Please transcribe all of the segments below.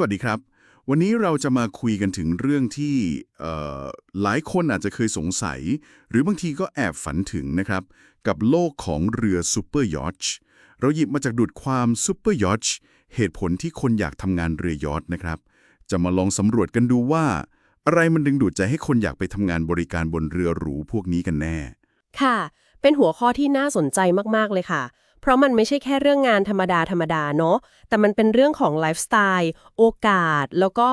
สวัสดีครับ วันนี้เราจะมาคุยกันถึงเรื่องที่หลายคนอาจจะเคยสงสัย หรือบางทีก็แอบฝันถึงนะครับ กับโลกของเรือซูเปอร์ยอชเราหยิบมาจากดูดความซูเปอร์ยอชเหตุผลที่คนอยากทำงานเรือยอชนะครับ จะมาลองสำรวจกันดูว่า อะไรมันดึงดูดใจให้คนอยากไปทำงานบริการบนเรือหรูพวกนี้กันแน่ ค่ะ เป็นหัวข้อที่น่าสนใจมากๆเลยค่ะ เพราะมันไม่ใช่แค่เรื่องงานธรรมดาธรรมดาเนาะแต่มันเป็นเรื่องของไลฟ์สไตล์โอกาส แล้วก็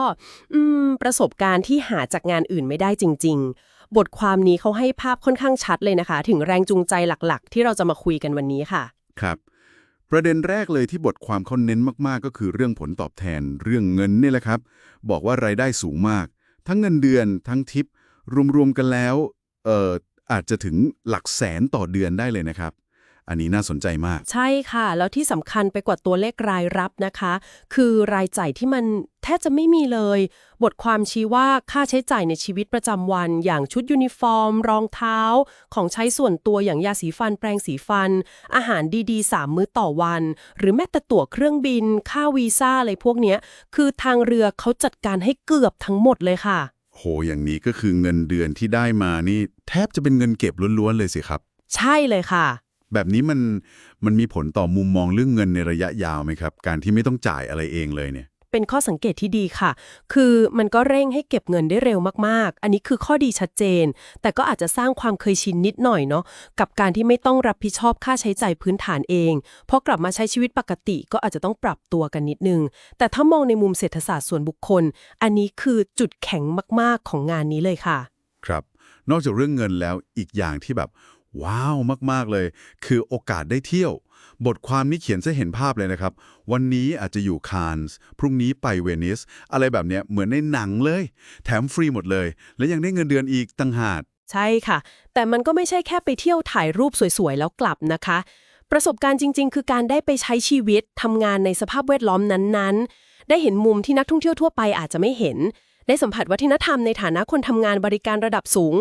ประสบการณ์ที่หาจากงานอื่นไม่ได้จริง ๆ บทความนี้เขาให้ภาพค่อนข้างชัดเลยนะคะ ถึงแรงจูงใจหลักๆ ที่เราจะมาคุยกันวันนี้ค่ะ ครับประเด็นแรกเลยที่บทความเขาเน้นมากๆ ก็คือเรื่องผลตอบแทนเรื่องเงินนี่แหละครับ บอกว่ารายได้สูงมาก ทั้งเงินเดือนทั้งทิป รวมๆกันแล้วเอ่ออาจจะถึงหลักแสนต่อเดือนได้เลยนะครับ อันนี้น่าสนใจมาก ใช่ค่ะ แล้วที่สำคัญไปกว่าตัวเลขรายรับนะคะ คือรายจ่ายที่มันแทบจะไม่มีเลย บทความชี้ว่าค่าใช้จ่ายในชีวิตประจำวัน อย่างชุดยูนิฟอร์ม รองเท้า ของใช้ส่วนตัวอย่างยาสีฟัน แปรงสีฟัน อาหารดีๆ 3 มื้อต่อวัน หรือแม้แต่ตั๋วเครื่องบิน ค่าวีซ่าอะไรพวกเนี้ย คือทางเรือเขาจัดการให้เกือบทั้งหมดเลยค่ะ โห อย่างนี้ก็คือเงินเดือนที่ได้มานี่ แทบจะเป็นเงินเก็บล้วนๆเลยสิครับ ใช่เลยค่ะ แบบนี้มันมันมีผลต่อมุมมองเรื่องเงินในระยะยาวไหมครับ การที่ไม่ต้องจ่ายอะไรเองเลยเนี่ยเป็นข้อสังเกตที่ดีค่ะ คือมันก็เร่งให้เก็บเงินได้เร็วมากๆ อันนี้คือข้อดีชัดเจน แต่ก็อาจจะสร้างความเคยชินนิดหน่อยเนาะ กับการที่ไม่ต้องรับผิดชอบค่าใช้จ่ายพื้นฐานเอง พอกลับมาใช้ชีวิตปกติก็อาจจะต้องปรับตัวกันนิดนึง แต่ถ้ามองในมุมเศรษฐศาสตร์ส่วนบุคคล อันนี้คือจุดแข็งมากๆของงานนี้เลยค่ะ ครับ นอกจากเรื่องเงินแล้วอีกอย่างที่แบบ ว้าวมาก ๆ เลย คือโอกาสได้เที่ยว บทความนี้เขียนจะเห็นภาพเลยนะครับ วันนี้อาจจะอยู่คานส์พรุ่งนี้ไปเวนิส อะไรแบบเนี้ยเหมือนในหนังเลย แถมฟรีหมดเลย และยังได้เงินเดือนอีกตั้งหากใช่ค่ะ แต่มันก็ไม่ใช่แค่ไปเที่ยวถ่ายรูปสวยๆ แล้วกลับนะคะ ประสบการณ์จริง ๆ คือการได้ไปใช้ชีวิตทำงานในสภาพแวดล้อมนั้นๆ ได้เห็นมุมที่นักท่องเที่ยวทั่วไปอาจจะไม่เห็น ได้สัมผัสวัฒนธรรมในฐานะคนทำงานบริการระดับสูง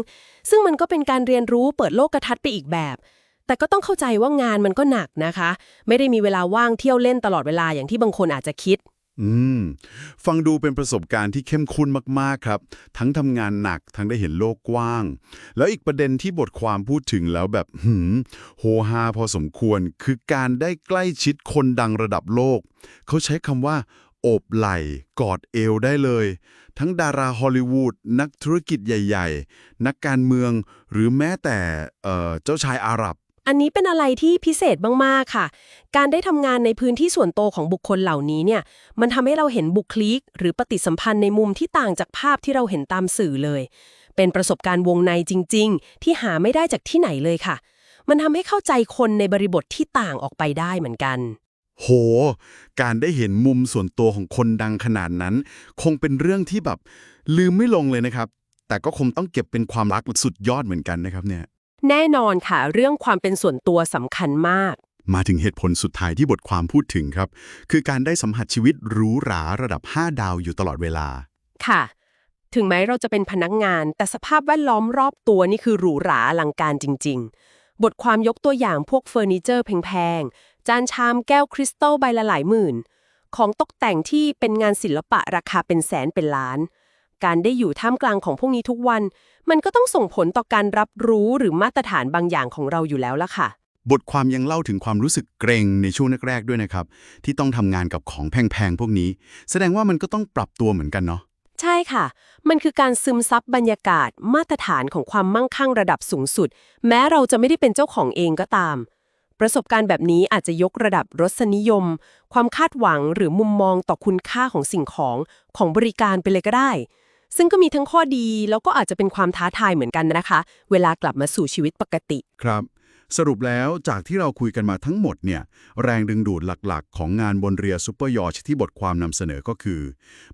ซึ่งมันก็เป็นการเรียนรู้เปิดโลกทัศน์ไปอีกแบบ แต่ก็ต้องเข้าใจว่างานมันก็หนักนะคะ ไม่ได้มีเวลาว่างเที่ยวเล่นตลอดเวลาอย่างที่บางคนอาจจะคิด อืม ฟังดูเป็นประสบการณ์ที่เข้มข้นมากๆครับ ทั้งทำงานหนักทั้งได้เห็นโลกกว้าง แล้วอีกประเด็นที่บทความพูดถึงแล้วแบบหืมโฮฮาพอสมควร คือการได้ใกล้ชิดคนดังระดับโลก เขาใช้คำว่า โอบไหล่กอดเอวได้เลย ทั้งดาราฮอลลีวูดนักธุรกิจใหญ่ ๆ นักการเมืองหรือแม้แต่เเจ้าชายอาหรับอันนี้เป็นอะไรที่พิเศษมาก ๆ ค่ะ การได้ทำงานในพื้นที่ส่วนตัวของบุคคลเหล่านี้เนี่ย มันทำให้เราเห็นบุคลิก หรือปฏิสัมพันธ์ในมุมที่ต่างจากภาพที่เราเห็นตามสื่อเลย เป็นประสบการณ์วงในจริง ๆ ที่หาไม่ได้จากที่ไหนเลยค่ะ มันทำให้เข้าใจคนในบริบทที่ต่างออกไปได้เหมือนกัน โห การได้เห็นมุมส่วนตัวของคนดังขนาดนั้น คงเป็นเรื่องที่แบบลืมไม่ลงเลยนะครับ แต่ก็คงต้องเก็บเป็นความรักสุดยอดเหมือนกันนะครับเนี่ย แน่นอนค่ะ เรื่องความเป็นส่วนตัวสำคัญมาก มาถึงเหตุผลสุดท้ายที่บทความพูดถึงครับ คือการได้สัมผัสชีวิตหรูหราระดับ 5 ดาวอยู่ตลอดเวลา ค่ะ ถึงแม้เราจะเป็นพนักงาน แต่สภาพแวดล้อมรอบตัวนี่คือหรูหราอลังการจริง ๆ บทความยกตัวอย่างพวกเฟอร์นิเจอร์แพงๆ จานชามแก้วคริสตัลใบละหลายหมื่น ของตกแต่งที่เป็นงานศิลปะราคาเป็นแสนเป็นล้าน การได้อยู่ท่ามกลางของพวกนี้ทุกวัน มันก็ต้องส่งผลต่อการรับรู้หรือมาตรฐานบางอย่างของเราอยู่แล้วล่ะค่ะ บทความยังเล่าถึงความรู้สึกเกรงในช่วงแรกๆด้วยนะครับ ที่ต้องทำงานกับของแพงๆพวกนี้ แสดงว่ามันก็ต้องปรับตัวเหมือนกันเนาะ ใช่ค่ะ มันคือการซึมซับบรรยากาศมาตรฐานของความมั่งคั่งระดับสูงสุด แม้เราจะไม่ได้เป็นเจ้าของเองก็ตาม ประสบการณ์แบบนี้อาจจะยกระดับรสนิยม ความคาดหวังหรือมุมมองต่อคุณค่าของสิ่งของของบริการไปเลยก็ได้ ซึ่งก็มีทั้งข้อดีแล้วก็อาจจะเป็นความท้าทายเหมือนกันนะคะ เวลากลับมาสู่ชีวิตปกติ ครับ สรุปแล้วจากที่เราคุยกันมาทั้งหมดเนี่ยแรงดึงดูดหลักๆ ของงานบนเรือซูเปอร์ยอชที่บทความนำเสนอก็คือ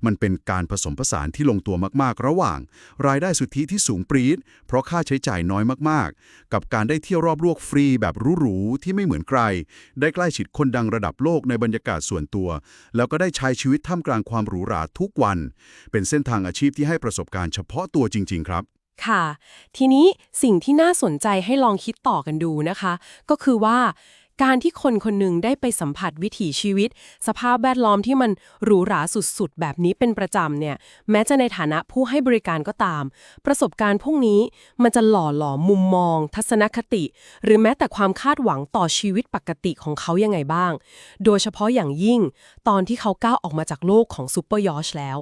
มันเป็นการผสมผสานที่ลงตัวมากๆ ระหว่าง รายได้สุทธิที่สูงปรี๊ดเพราะค่าใช้จ่ายน้อยมากๆ กับการได้เที่ยวรอบโลกฟรีแบบหรูๆที่ไม่เหมือนใคร ได้ใกล้ชิดคนดังระดับโลกในบรรยากาศส่วนตัว แล้วก็ได้ใช้ชีวิตท่ามกลางความหรูหราทุกวัน เป็นเส้นทางอาชีพที่ให้ประสบการณ์เฉพาะตัวจริง ๆ ครับ ค่ะ ทีนี้สิ่งที่น่าสนใจให้ลองคิดต่อกันดูนะคะ ก็คือว่าการที่คนคนหนึ่งได้ไปสัมผัสวิถีชีวิต สภาพแวดล้อมที่มันหรูหราสุดๆ แบบนี้เป็นประจำเนี่ย แม้จะในฐานะผู้ให้บริการก็ตาม ประสบการณ์พวกนี้มันจะหล่อหลอมมุมมอง ทัศนคติ หรือแม้แต่ความคาดหวังต่อชีวิตปกติของเขายังไงบ้าง โดยเฉพาะอย่างยิ่ง ตอนที่เขาก้าวออกมาจากโลกของซูเปอร์ยอชแล้ว